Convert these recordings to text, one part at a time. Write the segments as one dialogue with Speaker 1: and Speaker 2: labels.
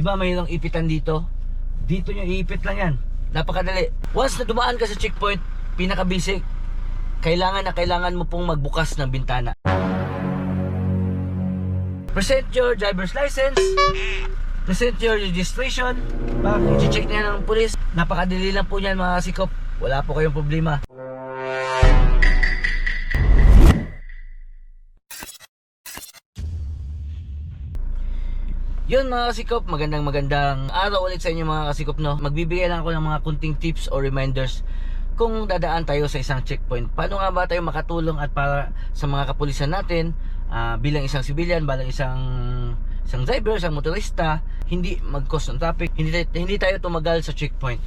Speaker 1: Di ba mayroong ipitan dito? Dito nyo iipit lang yan. Napakadali. Once na dumaan ka sa checkpoint, pinaka-basic, kailangan na kailangan mo pong magbukas ng bintana. Present your driver's license. Present your registration. Bak, i-check na yan ng pulis. Napakadali lang po niyan mga sikop. Wala po kayong problema. Yun mga kasikop, magandang magandang araw ulit sa inyo mga kasikop no. Magbibigay lang ako ng mga kunting tips or reminders kung dadaan tayo sa isang checkpoint. Paano nga ba tayo makatulong at para sa mga kapulisan natin ah, bilang isang civilian, bilang isang isang driver, isang motorista, hindi mag-cause ng traffic, hindi, hindi tayo tumagal sa checkpoint.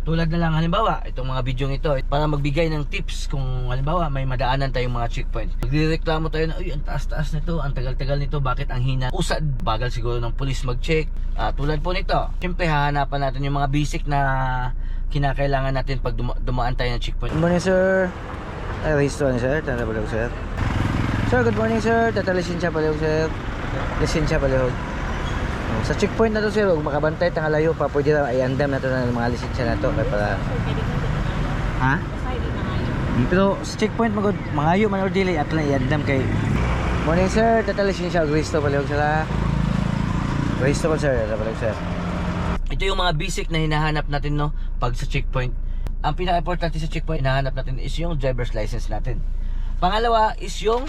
Speaker 1: Tulad na lang halimbawa, itong mga video ito para magbigay ng tips kung halimbawa may madaanan tayong mga checkpoint. Magdireklamo tayo na, uy, ang taas-taas nito, ang tagal-tagal nito, bakit ang hina? Usad, bagal siguro ng pulis mag-check. Ah, tulad po nito, siyempre hahanapan natin yung mga basic na kinakailangan natin pag duma- dumaan tayo ng checkpoint.
Speaker 2: Good morning, sir. Ay, rehisto ni sir. Tanda palihog, sir. Sir, good morning, sir. Tata lisensya palihog, sir. Lisensya palihog. Oh, Sa checkpoint na to, sir, huwag makabantay, tangalayo pa. Pwede na i-andam na to ng mga lisensya na to. Kaya para... Ha? Pero sa checkpoint, magod, mangayo man or delay, at lang i-andam kay... Morning, sir. Tata lisensya. Rehisto palihog, sir. ha? Rehisto ko, sir. Palihog, sir.
Speaker 1: Ito yung mga basic na hinahanap natin no pag sa checkpoint. Ang pinaka-importante sa checkpoint hinahanap natin is yung driver's license natin. Pangalawa is yung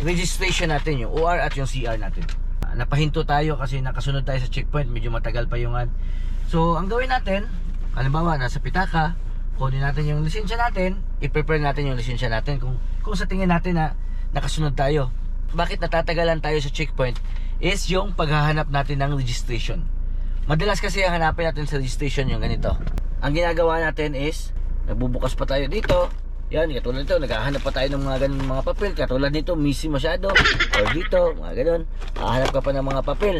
Speaker 1: registration natin, yung OR at yung CR natin. Ah, Napahinto tayo kasi nakasunod tayo sa checkpoint, medyo matagal pa yung an. So, ang gawin natin, halimbawa nasa pitaka, kunin natin yung lisensya natin, i-prepare natin yung lisensya natin kung kung sa tingin natin na nakasunod tayo. Bakit natatagalan tayo sa checkpoint is yung paghahanap natin ng registration. Madalas kasi hanapin natin sa registration yung ganito. Ang ginagawa natin is, nagbubukas pa tayo dito. Yan, katulad nito, naghahanap pa tayo ng mga ganun mga papel. Katulad nito, missy masyado. Or dito, mga ganun. Hahanap ka pa ng mga papel.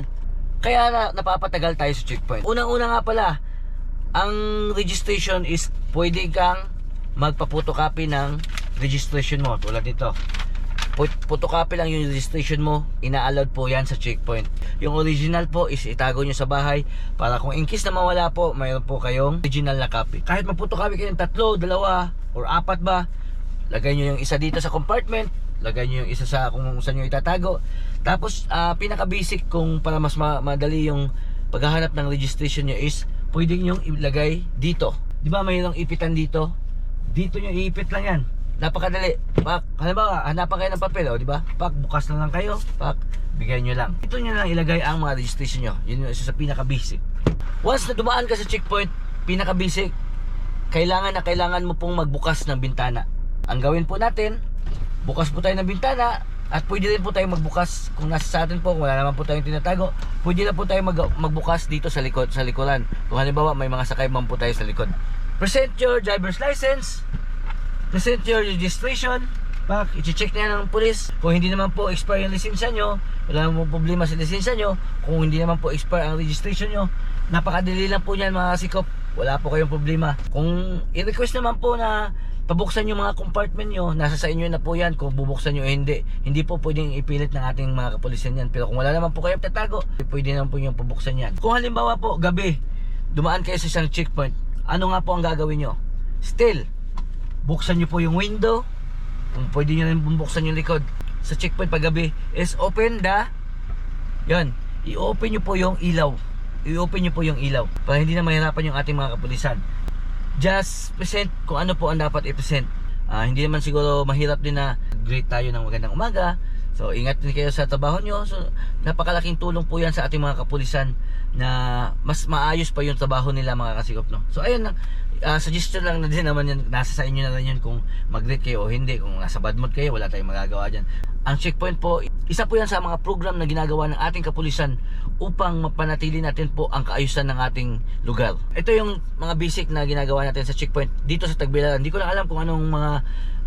Speaker 1: Kaya na, napapatagal tayo sa checkpoint. Unang-una nga pala, ang registration is pwede kang magpa-photocopy ng registration mo. Tulad nito. Put- photocopy lang yung registration mo, ina-allowed po yan sa checkpoint. Yung original po is itago nyo sa bahay para kung in case na mawala po, mayroon po kayong original na copy. Kahit mag-photocopy kayo ng tatlo, dalawa, or apat ba, lagay nyo yung isa dito sa compartment, lagay nyo yung isa sa kung saan nyo itatago. Tapos, ah, pinaka-basic kung para mas ma- madali yung paghahanap ng registration nyo is pwede nyo ilagay dito. Di ba mayroong ipitan dito? Dito nyo iipit lang yan. Napakadali. Pak, halimbawa, hanapan kayo ng papel, o, di ba? Pak, bukas na lang kayo. Pak, bigay nyo lang. Ito nyo lang ilagay ang mga registration nyo. Yun yung isa sa pinaka-basic. Once na dumaan ka sa checkpoint, pinaka-basic, kailangan na kailangan mo pong magbukas ng bintana. Ang gawin po natin, bukas po tayo ng bintana at pwede rin po tayo magbukas kung nasa sa atin po, kung wala naman po tayong tinatago, pwede na po tayo mag magbukas dito sa likod, sa likuran. Kung halimbawa may mga sakay man po tayo sa likod. Present your driver's license, present your registration, Pak, i-check na ng pulis. Kung hindi naman po expire yung lisensya nyo, wala naman po problema sa lisensya nyo. Kung hindi naman po expire ang registration nyo, napakadali lang po niyan mga sikop. Wala po kayong problema. Kung i-request naman po na pabuksan yung mga compartment nyo, nasa sa inyo na po yan kung bubuksan nyo o hindi. Hindi po pwedeng ipilit ng ating mga kapulisan yan. Pero kung wala naman po kayong tatago, pwede naman po yung pabuksan yan. Kung halimbawa po, gabi, dumaan kayo sa isang checkpoint, ano nga po ang gagawin nyo? Still, buksan nyo po yung window, kung pwede nyo rin bubuksan yung likod. Sa checkpoint pag gabi is open the yan, i-open nyo po yung ilaw. I-open nyo po yung ilaw. Para hindi na mahirapan yung ating mga kapulisan. Just present kung ano po ang dapat i-present. Ah, hindi naman siguro mahirap din na great tayo ng magandang umaga. So ingat din kayo sa trabaho nyo so napakalaking tulong po yan sa ating mga kapulisan na mas maayos pa yung trabaho nila mga kasikop no? So ayun lang Ah, suggestion lang na din naman yan. Nasa sa inyo na rin yun kung mag-greet kayo o hindi. Kung nasa bad mood kayo wala tayong magagawa dyan. Ang checkpoint po isa po yan sa mga program na ginagawa ng ating kapulisan upang mapanatili natin po ang kaayusan ng ating lugar. Ito yung mga basic na ginagawa natin sa checkpoint dito sa Tagbilaran. Hindi ko lang alam kung anong mga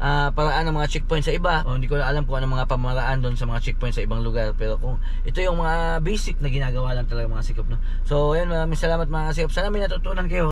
Speaker 1: ah, paraan ng mga checkpoint sa iba. O hindi ko lang alam kung anong mga pamaraan doon sa mga checkpoint sa ibang lugar. Pero kung ito yung mga basic na ginagawa lang talaga mga sikop no? So ayun maraming salamat mga sikop. Sana may natutunan kayo